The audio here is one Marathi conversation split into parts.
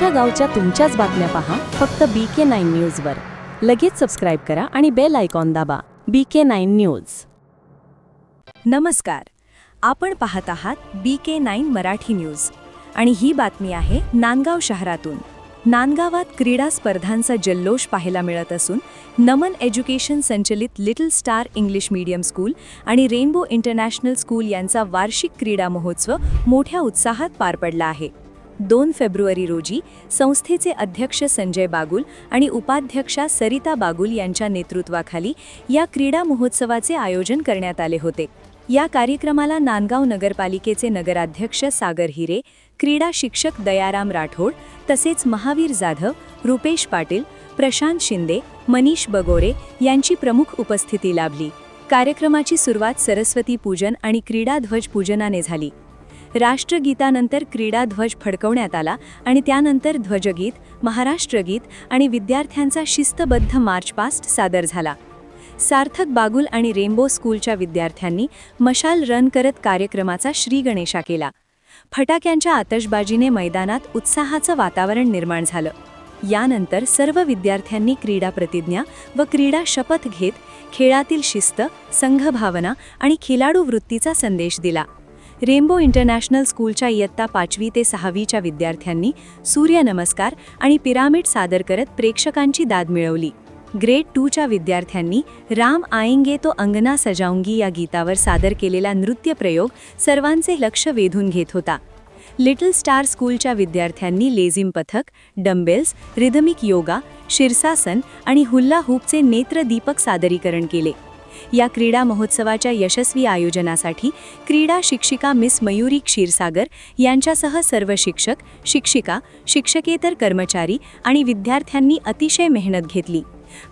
तुमच्या गावच्या तुमच्याच बातम्या पहा. फक्त बी के नाईन न्यूजवर लगेच सबस्क्राईब करा आणि बेल आयकॉन दाबा. बी के नाईन न्यूज नमस्कार. आपण पाहत आहात B K nine Marathi news आणि ही बातमी आहे नांदगाव शहरातून. नांदगावात क्रीडा स्पर्धांचा जल्लोष पाहायला मिळत असून नमन एज्युकेशन संचलित little star English medium school आणि रेनबो इंटरनॅशनल स्कूल यांचा वार्षिक क्रीडा महोत्सव मोठ्या उत्साहात पार पडला आहे. दोन फेब्रुवारी रोजी संस्थेचे अध्यक्ष संजय बागुल आणि उपाध्यक्षा सरिता बागुल यांच्या नेतृत्वाखाली या क्रीडा महोत्सवाचे आयोजन करण्यात आले होते. या कार्यक्रमाला नांदगाव नगरपालिकेचे नगराध्यक्ष सागर हिरे क्रीडा शिक्षक दयाराम राठोड तसेच महावीर जाधव रुपेश पाटील प्रशांत शिंदे मनीष बगोरे यांची प्रमुख उपस्थिती लाभली. कार्यक्रमाची सुरुवात सरस्वती पूजन आणि क्रीडा ध्वज पूजनाने झाली. राष्ट्रगीतानंतर क्रीडा ध्वज फडकवण्यात आला आणि त्यानंतर ध्वजगीत महाराष्ट्रगीत आणि विद्यार्थ्यांचा शिस्तबद्ध मार्चपास्ट सादर झाला. सार्थक बागुल आणि रेम्बो स्कूलच्या विद्यार्थ्यांनी मशाल रन करत कार्यक्रमाचा श्रीगणेशा केला. फटाक्यांच्या आतषबाजीने मैदानात उत्साहाचं वातावरण निर्माण झालं. यानंतर सर्व विद्यार्थ्यांनी क्रीडा प्रतिज्ञा व क्रीडा शपथ घेत खेळातील शिस्त संघभावना आणि खिलाडू वृत्तीचा संदेश दिला. रेनबो इंटरनॅशनल स्कूलच्या इयत्ता पाचवी ते सहावीच्या विद्यार्थ्यांनी सूर्यनमस्कार आणि पिरामिड सादर करत प्रेक्षकांची दाद मिळवली. ग्रेड टूच्या विद्यार्थ्यांनी राम आएंगे तो अंगना सजाऊंगी या गीतावर सादर केलेला नृत्य प्रयोग सर्वांचे लक्ष वेधून घेत होता. लिटल स्टार स्कूलच्या विद्यार्थ्यांनी लेझिम पथक डंबेल्स रिदमिक योगा शीर्षासन आणि हुल्ला हूपचे नेत्रदीपक सादरीकरण केले. या क्रीडा महोत्सवाच्या यशस्वी आयोजनासाठी क्रीडा शिक्षिका मिस मयुरी क्षीरसागर यांच्यासह सर्व शिक्षक शिक्षिका शिक्षकेतर कर्मचारी आणि विद्यार्थ्यांनी अतिशय मेहनत घेतली.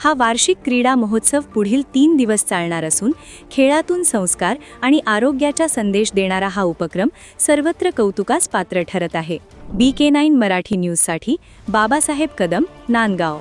हा वार्षिक क्रीडा महोत्सव पुढील तीन दिवस चालणार असून खेळातून संस्कार आणि आरोग्याचा संदेश देणारा हा उपक्रम सर्वत्र कौतुकास पात्र ठरत आहे. बी के नाईन मराठी न्यूजसाठी बाबासाहेब कदम नांदगाव.